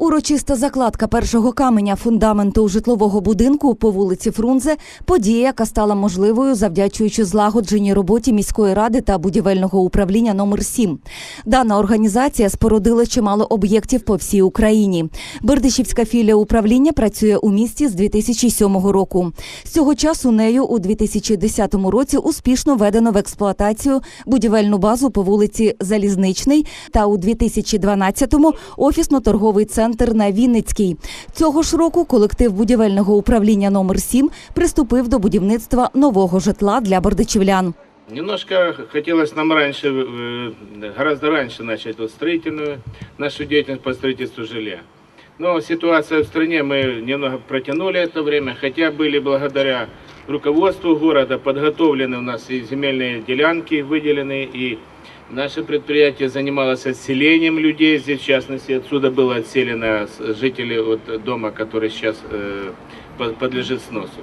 Урочиста закладка першого каменя фундаменту житлового будинку по вулиці Фрунзе – подія, яка стала можливою завдячуючи злагодженій роботі міської ради та будівельного управління номер 7 Дана організація спорудила чимало об'єктів по всій Україні. Бердичівська філія управління працює у місті з 2007 року. З цього часу нею у 2010 році успішно введено в експлуатацію будівельну базу по вулиці Залізничний та у 2012-му офісно-торговий центр на Вінницькій. Цього ж року колектив будівельного управління номер 7 приступив до будівництва нового житла для бердичівлян. Немножко хотелось нам раньше, э, гораздо раньше начать вот строительную нашу деятельность по строительству жилья. Но ситуация в стране, мы немного протянули это время, хотя были благодаря руководству города подготовлены у нас и земельные делянки выделены, и наше предприятие занималось отселением людей, здесь в частности отсюда было отселено с- жители от дома, который сейчас э, под- подлежит сносу.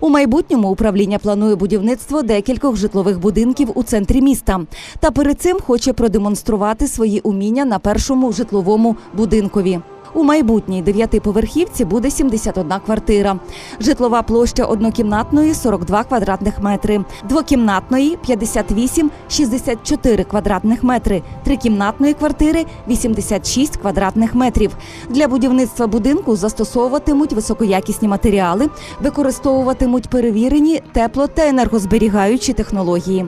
У майбутньому управління планує будівництво декількох житлових будинків у центрі міста. Та перед цим хоче продемонструвати свої уміння на першому житловому будинкові. У майбутній дев'ятиповерхівці буде 71 квартира. Житлова площа однокімнатної 42 квадратних метри, двокімнатної 58 64 квадратних метри, трикімнатної квартири 86 квадратних метрів. Для будівництва будинку застосовуватимуть високоякісні матеріали, використовуватимуть перевірені тепло та енергозберігаючі технології.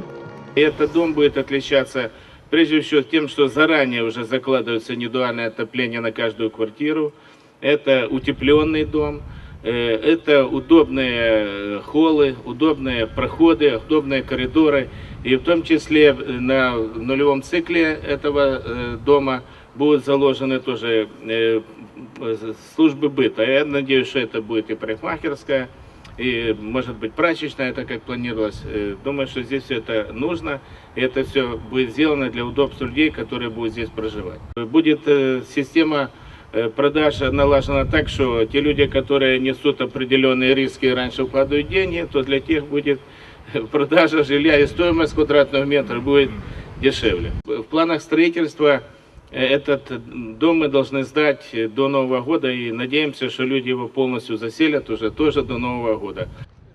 Этот дом будет отличаться прежде всего тем, что заранее уже закладывается индивидуальное отопление на каждую квартиру. Это утепленный дом, э, это удобные э, холлы, удобные проходы, удобные коридоры. И в том числе э, на нулевом цикле этого э, дома будут заложены тоже э, э, службы быта. Я надеюсь, что это будет и парикмахерская, и, может быть, прачечная, это как планировалось. Э, Думаю, что здесь все это нужно, и это все будет сделано для удобства людей, которые будут здесь проживать. Будет э, система э, продаж налажена так, что те люди, которые несут определенные риски и раньше вкладывают деньги, то для тех будет продажа жилья и стоимость квадратного метра будет дешевле. В планах строительства этот дом мы должны сдать э, до Нового года и надеемся, что люди его полностью заселят уже тоже до Нового года.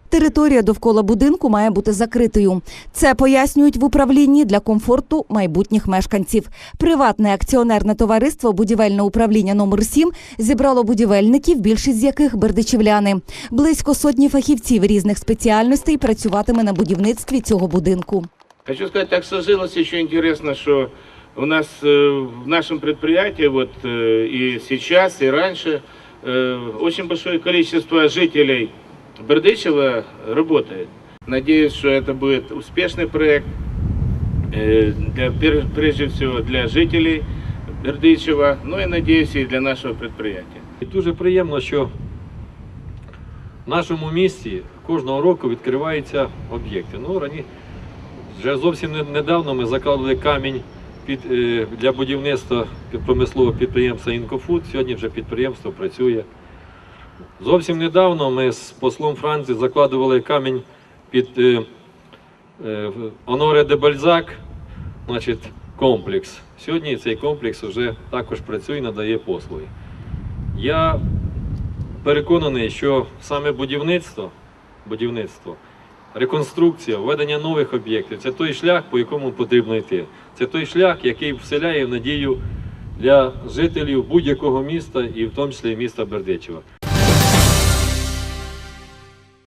Територія довкола будинку має бути закритою. Це пояснюють в управлінні для комфорту майбутніх мешканців. Приватне акціонерне товариство Будівельне управління номер 7 зібрало будівельників, більшість з яких бердичівляни. Близько сотні фахівців різних спеціальностей працюватиме на будівництві цього будинку. Хочу сказать, так сложилось еще интересно, что у нас э, в нашем предприятии вот э, и сейчас, и раньше э, очень большое количество жителей Бердычева работает. Надеюсь, что это будет успешный проект, э, для, пер- прежде всего для жителей Бердычева, ну и надеюсь и для нашего предприятия. І дуже приємно, що в нашому місті кожного року відкриваються об'єкти. Ну, рані... Вже зовсім не- недавно ми закладали камінь під, е, для будівництва промислового підприємства Інкофуд. Сьогодні вже підприємство працює. Зовсім недавно ми з послом Франції закладували камінь під е, е, Оноре де Бальзак, значить, комплекс. Сьогодні цей комплекс вже також працює і надає послуги. Я переконаний, що саме будівництво, будівництво, реконструкція, введення нових об'єктів це той шлях, по якому потрібно йти. Це той шлях, який вселяє надію для жителів будь-якого міста і в тому числі міста Бердичева.